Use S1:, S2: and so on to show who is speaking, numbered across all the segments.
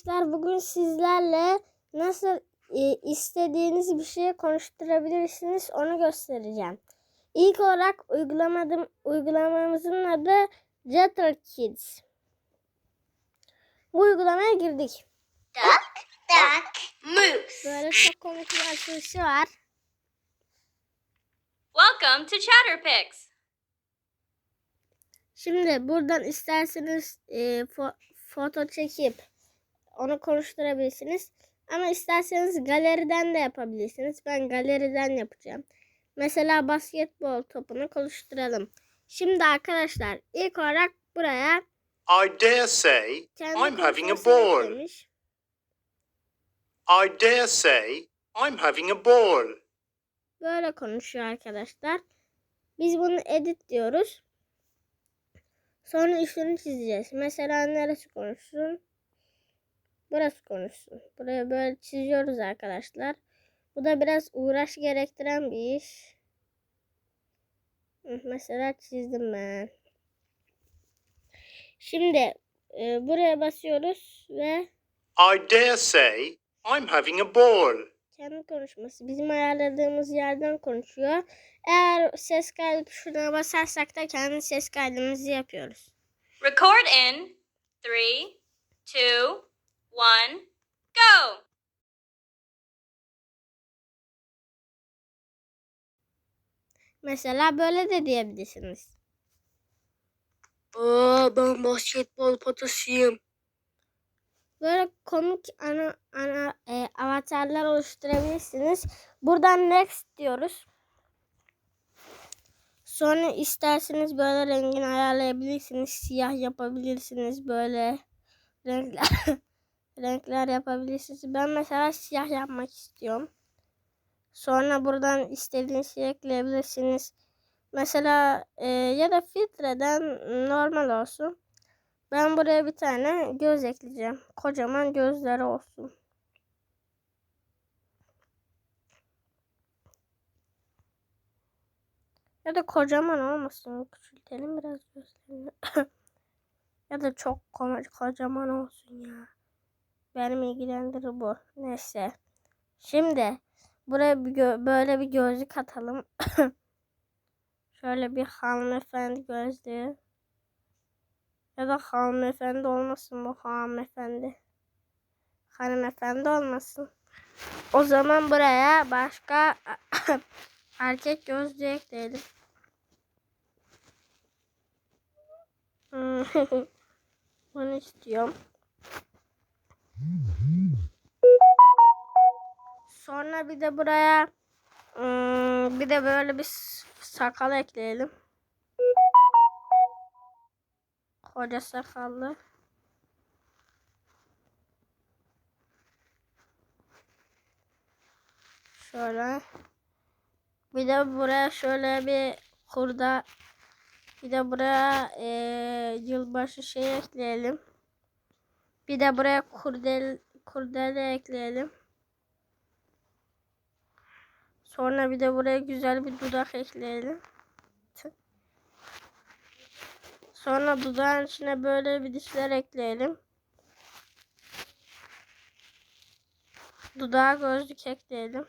S1: Arkadaşlar bugün sizlerle nasıl e, istediğiniz bir şeyi konuşturabilirsiniz onu göstereceğim. İlk olarak uygulamadım, uygulamamızın adı Jutter Kids. Bu uygulamaya girdik.
S2: Duck, duck, moose.
S1: Böyle çok komik bir açılışı var.
S3: Welcome to Chatterpix.
S1: Şimdi buradan isterseniz e, fo- foto çekip onu konuşturabilirsiniz. Ama isterseniz galeriden de yapabilirsiniz. Ben galeriden yapacağım. Mesela basketbol topunu konuşturalım. Şimdi arkadaşlar ilk olarak buraya
S4: I dare say I'm having a ball.
S1: eklemiş.
S4: I dare say I'm having a ball.
S1: Böyle konuşuyor arkadaşlar. Biz bunu edit diyoruz. Sonra üstünü çizeceğiz. Mesela neresi konuşsun? Burası konuşsun. Buraya böyle çiziyoruz arkadaşlar. Bu da biraz uğraş gerektiren bir iş. Mesela çizdim ben. Şimdi e, buraya basıyoruz ve
S4: I dare say I'm having a ball.
S1: kendi konuşması. Bizim ayarladığımız yerden konuşuyor. Eğer ses kaydı tuşuna basarsak da kendi ses kaydımızı yapıyoruz.
S3: Record in three, two, one, go.
S1: Mesela böyle de diyebilirsiniz.
S2: Aa, ben basketbol potasıyım.
S1: Böyle komik ana ana e, avatarlar oluşturabilirsiniz. Buradan next diyoruz. Sonra isterseniz böyle rengini ayarlayabilirsiniz. Siyah yapabilirsiniz böyle renkler renkler yapabilirsiniz. Ben mesela siyah yapmak istiyorum. Sonra buradan istediğiniz şeyi ekleyebilirsiniz. Mesela e, ya da filtreden normal olsun. Ben buraya bir tane göz ekleyeceğim. Kocaman gözleri olsun. Ya da kocaman olmasın. Küçültelim biraz gözlerini. ya da çok ko- kocaman olsun ya. Benim ilgilendirir bu. Neyse. Şimdi buraya bir böyle bir gözlük atalım. Şöyle bir hanımefendi gözlüğü. Ya da hanımefendi olmasın bu hanımefendi. Hanımefendi olmasın. O zaman buraya başka erkek gözlüğü ekleyelim. Hmm, Bunu istiyorum. Sonra bir de buraya hmm, bir de böyle bir sakal ekleyelim. Koca sakallı. Şöyle. Bir de buraya şöyle bir kurda bir de buraya eee, yılbaşı şey ekleyelim. Bir de buraya kurdel kurdele ekleyelim. Sonra bir de buraya güzel bir dudak ekleyelim. Sonra dudağın içine böyle bir dişler ekleyelim. Dudağa gözlük ekleyelim.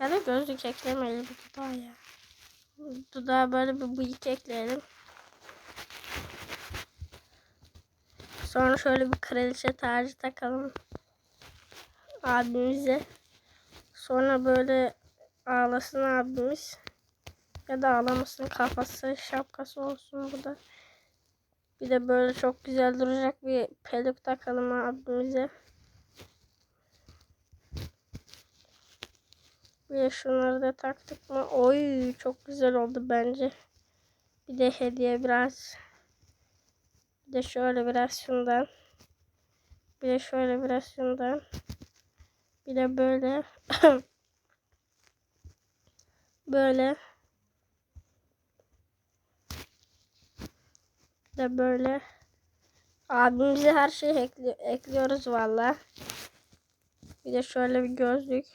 S1: Ya da gözlük eklemeyelim dudağa ya. Dudağa böyle bir bıyık ekleyelim. Sonra şöyle bir kraliçe tacı takalım. Abimize. Sonra böyle ağlasın abimiz. Ya da ağlamasın kafası şapkası olsun bu da. Bir de böyle çok güzel duracak bir peluk takalım abimize. Bir de şunları da taktık mı? Oy çok güzel oldu bence. Bir de hediye biraz. Bir de şöyle biraz şundan. Bir de şöyle biraz şundan. Bir de böyle. böyle. Bir de böyle. Abimize her şeyi ekli- ekliyoruz valla. Bir de şöyle bir gözlük.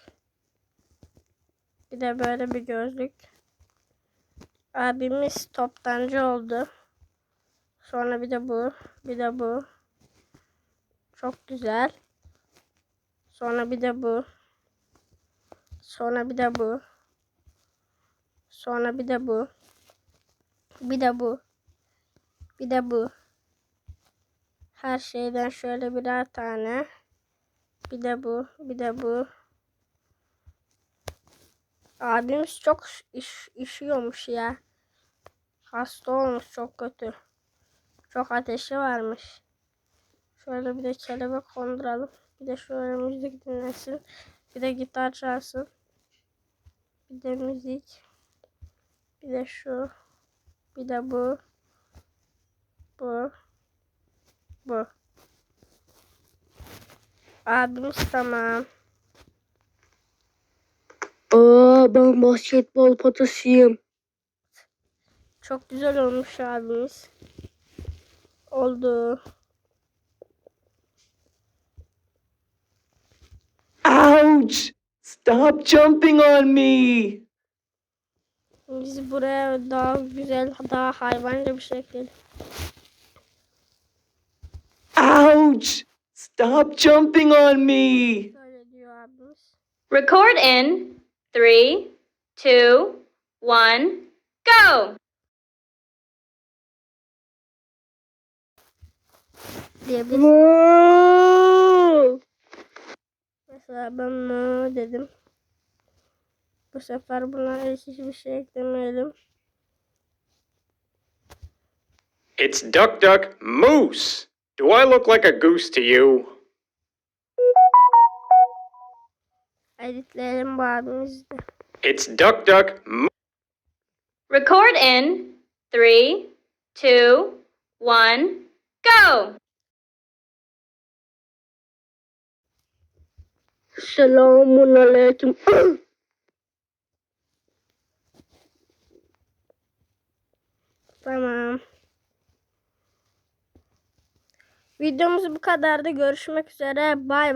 S1: Bir de böyle bir gözlük. Abimiz toptancı oldu. Sonra bir de bu. Bir de bu. Çok güzel. Sonra bir de bu. Sonra bir de bu. Sonra bir de bu. Bir de bu. Bir de bu. Her şeyden şöyle birer tane. Bir de bu. Bir de bu. Abimiz çok iş, üşüyormuş ya. Hasta olmuş çok kötü. Çok ateşi varmış. Şöyle bir de kelebek konduralım. Bir de şöyle müzik dinlesin. Bir de gitar çalsın. Bir de müzik. Bir de şu. Bir de bu. Bu. Bu. Abimiz tamam.
S2: Aa ben basketbol potasıyım.
S1: Çok güzel olmuş abimiz. Oldu.
S5: Ouch! Stop jumping on me!
S1: Biz buraya daha güzel, daha hayvanca bir şekilde.
S5: Ouch! Stop jumping on me!
S3: Record in three, two, one, go!
S1: Diyebiliriz. Mesela ben mı dedim. Bu sefer buna hiçbir şey eklemeyelim.
S4: It's Duck Duck Moose. Do I look like a goose to you?
S1: Editleyelim bu abimizi de.
S4: It's Duck Duck Moose.
S3: Record in three, two, one, go!
S2: Selamun aleyküm.
S1: Tamam. Videomuz bu kadardı. Görüşmek üzere. Bay bay.